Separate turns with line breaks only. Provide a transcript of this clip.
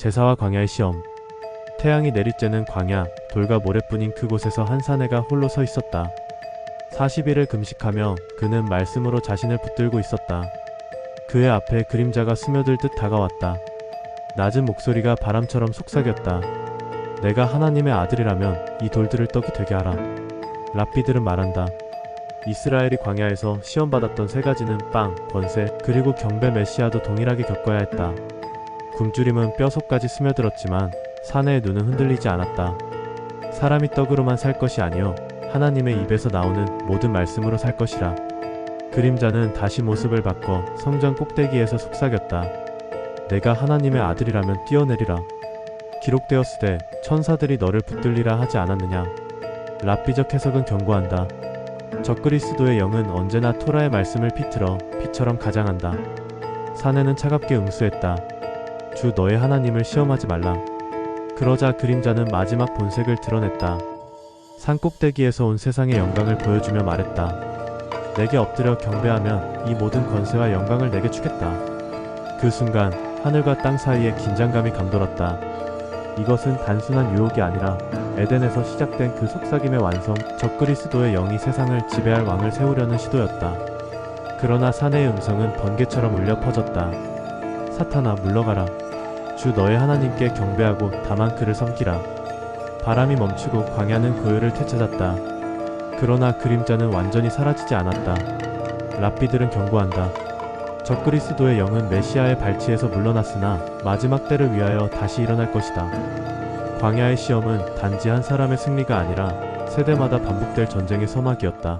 제사와 광야의 시험. 태양이 내리쬐는 광야, 돌과 모래뿐인 그곳에서 한 사내가 홀로 서 있었다. 40일을 금식하며 그는 말씀으로 자신을 붙들고 있었다. 그의 앞에 그림자가 스며들 듯 다가왔다. 낮은 목소리가 바람처럼 속삭였다. 내가 하나님의 아들이라면 이 돌들을 떡이 되게 하라. 랍비들은 말한다. 이스라엘이 광야에서 시험받았던 세 가지는 빵, 번세, 그리고 경배 메시아도 동일하게 겪어야 했다. 굶주림은 뼈속까지 스며들었지만 사내의 눈은 흔들리지 않았다. 사람이 떡으로만 살 것이 아니요 하나님의 입에서 나오는 모든 말씀으로 살 것이라. 그림자는 다시 모습을 바꿔 성전 꼭대기에서 속삭였다. 내가 하나님의 아들이라면 뛰어내리라. 기록되었으되 천사들이 너를 붙들리라 하지 않았느냐. 랍비적 해석은 경고한다. 적그리스도의 영은 언제나 토라의 말씀을 피틀어 피처럼 가장한다. 사내는 차갑게 응수했다. 주 너의 하나님을 시험하지 말라. 그러자 그림자는 마지막 본색을 드러냈다. 산 꼭대기에서 온 세상의 영광을 보여주며 말했다. 내게 엎드려 경배하면 이 모든 권세와 영광을 내게 주겠다. 그 순간 하늘과 땅 사이에 긴장감이 감돌았다. 이것은 단순한 유혹이 아니라 에덴에서 시작된 그 속삭임의 완성, 적그리스도의 영이 세상을 지배할 왕을 세우려는 시도였다. 그러나 사내의 음성은 번개처럼 울려 퍼졌다. 사탄아 물러가라. 주 너의 하나님께 경배하고 다만 그를 섬기라. 바람이 멈추고 광야는 고요를 되찾았다. 그러나 그림자는 완전히 사라지지 않았다. 랍비들은 경고한다. 적그리스도의 영은 메시아의 발치에서 물러났으나 마지막 때를 위하여 다시 일어날 것이다. 광야의 시험은 단지 한 사람의 승리가 아니라 세대마다 반복될 전쟁의 서막이었다.